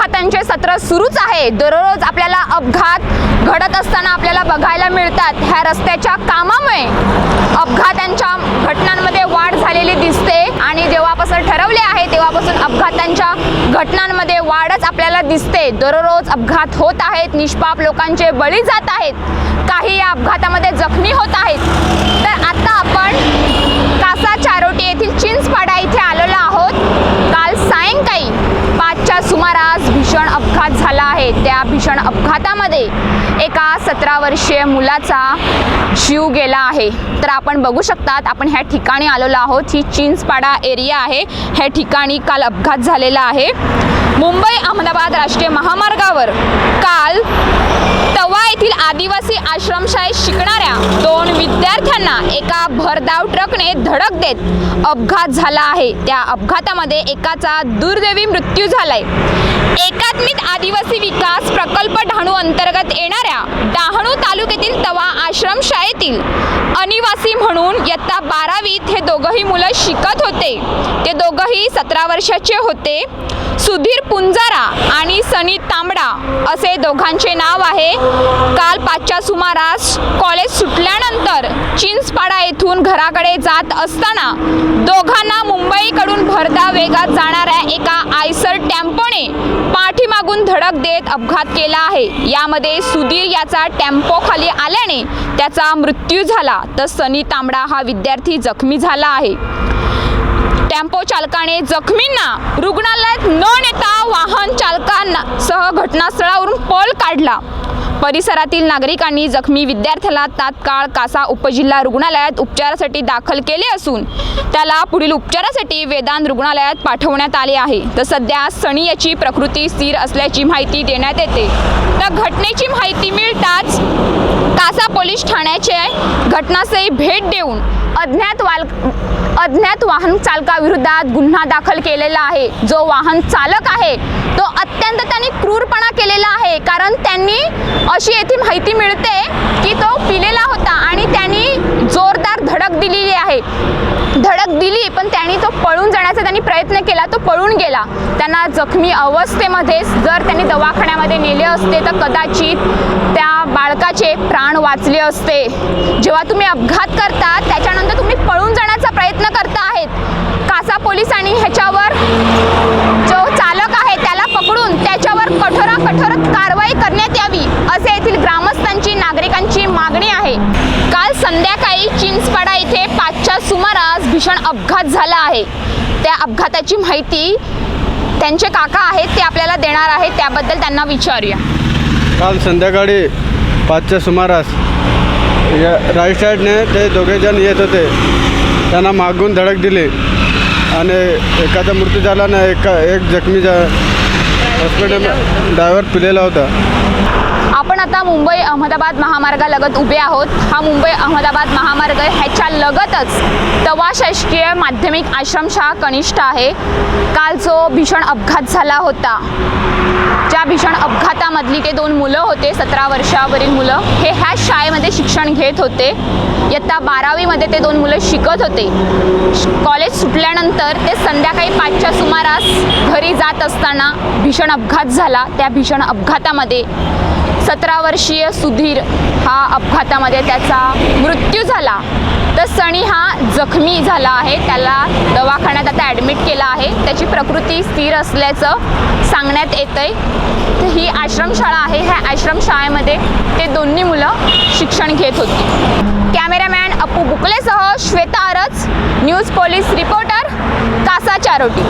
अपघातांचे सत्र सुरूच आहे. दररोज आपल्याला अपघात घडत असताना आपल्याला बघायला मिळतात. ह्या रस्त्याच्या कामामुळे अपघातांच्या घटनांमध्ये वाढ झालेली दिसते. आणि जेव्हापासून ठरवले आहे तेव्हापासून अपघातांच्या घटनांमध्ये वाढच आपल्याला दिसते. दररोज अपघात होत आहेत निष्पाप लोकांचे बळी जात आहेत. काही या अपघातामध्ये जखमी होत आहेत. तर आता आपण कासा चारोटी येथील चिंचपाडा इथे आलेलो आहोत काल सायंकाळी पाचच्या सुमारास भीषण अपघात झाला आहे त्या भीषण अपघातामध्ये एका सतरा वर्षीय मुलाचा जीव गेला आहे. तर आपण बघू शकतात आपण ह्या ठिकाणी आलेलो आहोत. ही चिंचपाडा एरिया आहे. ह्या ठिकाणी काल अपघात झालेला आहे. मुंबई अहमदाबाद राष्ट्रीय महामार्गावर. काल तवा येथील आदिवासी आश्रमशाळेत शिकणाऱ्या दोन विद्यार्थ्यांना एका भरधाव ट्रकने धडक देत अपघात झाला आहे. त्या अपघातामध्ये एकाचा दुर्दैवी मृत्यू झालाय. एकात्मिक आदिवासी विकास प्रकल्प डहाणू अंतर्गत येणाऱ्या डहाणू तालुक्यातील तवा आश्रमशाळेतील म्हणून इयत्ता बारावीत हे दोघंही मुलं शिकत होते. ते दोघंही सतरा वर्षाचे होते. सुधीर पुंजारा आणि सनी असे दोघांचे नाव आहे. काल पाचच्या सुमारास कॉलेज सुटल्यानंतर चिंचपाडा येथून घराकडे जात असताना दोघांना मुंबईकडून भरदा वेगात जाणाऱ्या एका आयसर टेम्पोने पाठीमागून धडक देत अपघात केला आहे. यामध्ये सुधीर याचा टेम्पो खाली आल्याने त्याचा मृत्यू झाला. तर सनी तांबडा हा विद्यार्थी जखमी झाला आहे. टेम्पो चालकाने जखमींना रुग्णालयात न नेता वाहन चालकांसह सह घटनास्थळावरून पळ काढला. परिसरातील नागरिकांनी जखमी विद्यार्थ्याला तात्काळ कासा उपजिल्हा रुग्णालयात उपचारासाठी दाखल केले असून त्याला पुढील उपचारासाठी वेदांत रुग्णालयात पाठवण्यात आले आहे. तर सध्या सणी याची प्रकृती स्थिर असल्याची माहिती देण्यात येते. तर घटनेची माहिती मिळताच कासा पोलीस ठाण्याचे घटनास्थळी भेट देऊन अज्ञात वाल अज्ञात वाहन चालकाविरोधात गुन्हा दाखल केलेला आहे. जो वाहन चालक आहे तो अत्यंत त्यांनी क्रूरपणा केलेला आहे. कारण त्यांनी अशी येथे माहिती मिळते की तो पिलेला होता आणि त्यांनी जोरदार धडक दिलेली आहे. धडक दिली पण त्यांनी तो पळून जाण्याचा त्यांनी प्रयत्न केला तो पळून गेला. त्यांना जखमी अवस्थेमध्येच जर त्यांनी दवाखान्यामध्ये नेले असते तर कदाचित त्या बाळकाचे प्राण वाचले असते. जेव्हा तुम्ही अपघात करता त्याच्यानंतर तुम्ही पळून जाण्याचा प्रयत्न करता आहेत कासा पोलिसांनी ह्याच्यावर जो चालक आहे त्याला पकडून त्याच्यावर कठोरा कठोर कारवाई करण्यात यावी असे येथील ग्रामस्थांची नागरिकांची मागणी आहे. काल संध्याकाळी चिंचपाडा इथे पाचच्या सुमारास भीषण अपघात झाला आहे. त्या अपघाताची माहिती त्यांचे काका आहेत ते आपल्याला देणार आहेत त्याबद्दल त्यांना विचारूया. काल संध्याकाळी पाचच्या सुमारास या राईट साईडने ते दोघेजण येत होते. त्यांना मागून धडक दिली. आणि एकाचा मृत्यू झाला ना एका एक जखमी जा हॉस्पिटल ड्रायव्हर पिलेला होता. आपण आता मुंबई अहमदाबाद महामार्गालगत उभे आहोत. हा मुंबई अहमदाबाद महामार्ग ह्याच्या लगतच तवा शासकीय माध्यमिक आश्रमशाळा कनिष्ठ आहे. काल जो भीषण अपघात झाला होता ज्या भीषण अपघातामधली ते दोन मुलं होते सतरा वर्षावरील मुलं हे ह्या शाळेमध्ये शिक्षण घेत होते. इयत्ता बारावीमध्ये ते दोन मुलं शिकत होते. श- कॉलेज सुटल्यानंतर ते संध्याकाळी पाचच्या सुमारास घरी जात असताना भीषण अपघात झाला. त्या भीषण अपघातामध्ये सतरा वर्षीय सुधीर हा अपघातामध्ये त्याचा मृत्यू झाला. तर सणी हा जखमी झाला आहे. त्याला दवाखान्यात आता ॲडमिट केला आहे. त्याची प्रकृती स्थिर असल्याचं सांगण्यात येतं आहे तर ही आश्रमशाळा आहे. ह्या आश्रमशाळेमध्ये ते दोन्ही मुलं शिक्षण घेत होती. कॅमेरामॅन अपू बुकलेसह श्वेता आरज news police reporter Kasa Charoti